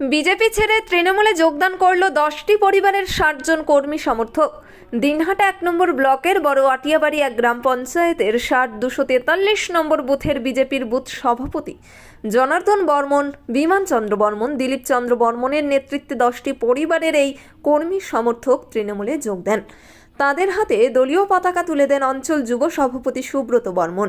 BJP ছেড়ে তৃণমূলে যোগদান করল দশটি পরিবারের ষাট জন কর্মী সমর্থক। দিনহাটা এক নম্বর ব্লকের বড় আটিয়াবাড়ি এক গ্রাম পঞ্চায়েতের ষাট দুশো তেতাল্লিশ নম্বর বুথের বিজেপির বুথ সভাপতি জনার্দন বর্মন, বিমান চন্দ্র বর্মন, দিলীপ চন্দ্র বর্মনের নেতৃত্বে দশটি পরিবারের এই কর্মী সমর্থক তৃণমূলে যোগ দেন। তাদের হাতে দলীয় পতাকা তুলে দেন অঞ্চল যুব সভাপতি সুব্রত বর্মন।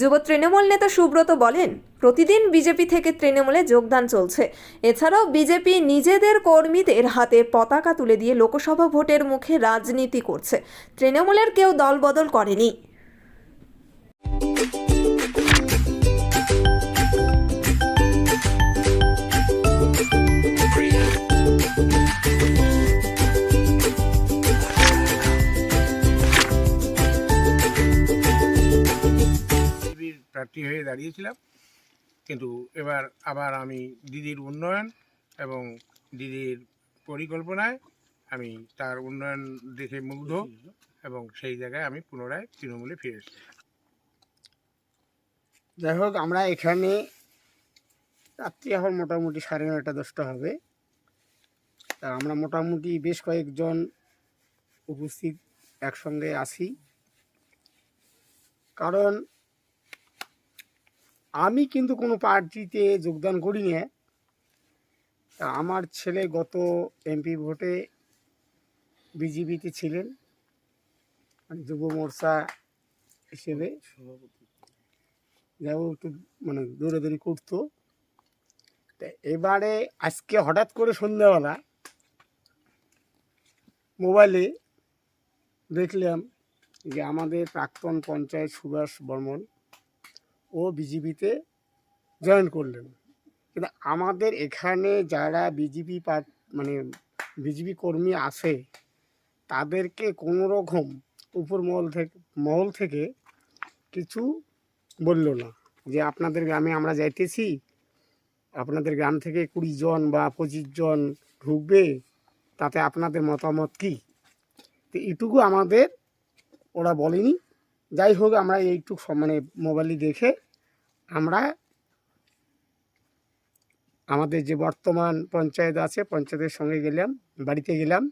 যুব তৃণমূল নেতা সুব্রত বলেন, প্রতিদিন বিজেপি থেকে তৃণমূলে যোগদান চলছে। এছাড়াও বিজেপি নিজেদের কর্মীদের হাতে পতাকা তুলে দিয়ে লোকসভা ভোটের মুখে রাজনীতি করছে। তৃণমূলের কেউ দলবদল করেনি। প্রার্থী হয়ে দাঁড়িয়েছিলাম। কিন্তু এবার আবার আমি দিদির উন্নয়ন এবং দিদির পরিকল্পনায় আমি তার উন্নয়ন দেখে মুগ্ধ এবং সেই জায়গায় আমি পুনরায় তৃণমূলে ফিরে এসেছি। যাই হোক, আমরা এখানে রাত্রি এখন মোটামুটি সাড়ে নয়টা, দশটা হবে। তা আমরা মোটামুটি বেশ কয়েকজন উপস্থিত একসঙ্গে আসি কারণ আমি কিন্তু কোনো পার্টিতে যোগদান করি না আমার ছেলে গত এমপি ভোটে বিজেপিতে ছিলেন মানে যুব মোর্চা হিসেবে। যাও একটু মানে দৌড়াদৌড়ি করতো। তা এবারে আজকে হঠাৎ করে সন্ধ্যাবেলা মোবাইলে দেখলাম যে আমাদের প্রাক্তন পঞ্চায়েত সুভাষ বর্মন ও বিজেপিতে জয়েন করলেন। কিন্তু আমাদের এখানে যারা বিজেপি মানে বিজেপি কর্মী আছে, তাদেরকে কোনো রকম উপর মহল থেকে মহল থেকে কিছু বলল না যে আপনাদের গ্রামে আমরা যাইতেছি, আপনাদের গ্রাম থেকে কুড়ি জন বা পঁচিশ জন ঢুকবে, তাতে আপনাদের মতামত কি? তো এটুকু আমাদের, ওরা বলেনি। যাই হোক, আমরা এইটুকু মানে মোবাইলে দেখে আমরা আমাদের যে বর্তমান পঞ্চায়েত আছে, পঞ্চায়েতের সঙ্গে গেলাম, বাড়িতে গেলাম,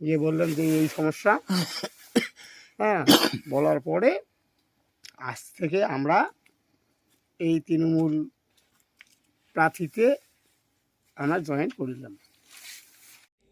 গিয়ে বললাম যে এই সমস্যা। হ্যাঁ বলার পরে আজ থেকে আমরা এই তৃণমূল প্রার্থীতে আমরা জয়েন করলাম।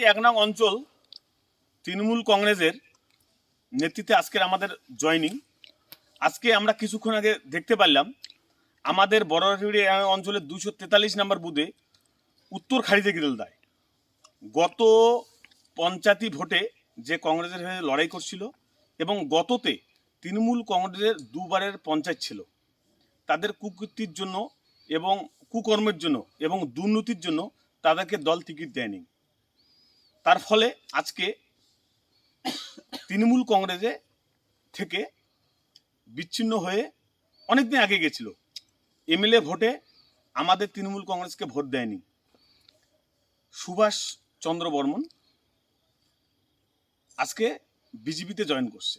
এই এক নং অঞ্চল, তৃণমূল কংগ্রেসের নেতৃত্বে আজকের আমাদের জয়নিং। আজকে আমরা কিছুক্ষণ আগে দেখতে পারলাম, আমাদের বড়হাটি অঞ্চলের দুশো তেতাল্লিশ নম্বর বুথে উত্তর খাড়িতে গিরল দেয় গত পঞ্চায়েতি ভোটে যে কংগ্রেসের হয়ে লড়াই করছিল এবং গততে তৃণমূল কংগ্রেসের দুবারের পঞ্চায়েত ছিল। তাদের কুকীর্তির জন্য এবং কুকর্মের জন্য এবং দুর্নীতির জন্য তাদেরকে দল টিকিট দেয়নি। তার ফলে আজকে তৃণমূল কংগ্রেসে থেকে বিচ্ছিন্ন হয়ে অনেকদিন আগে গেছিল। এমএলএ ভোটে আমাদের তৃণমূল কংগ্রেসকে ভোট দেয়নি। সুভাষ চন্দ্র বর্মন আজকে বিজেপিতে জয়েন করছে।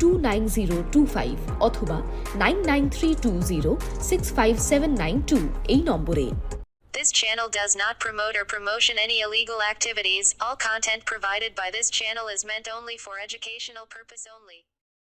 Two nine zero two five অথবা nine nine three two zero six five seven nine two এই নম্বরে This channel does not promote or promotion any illegal activities. All content provided by this channel is meant only for educational purpose only.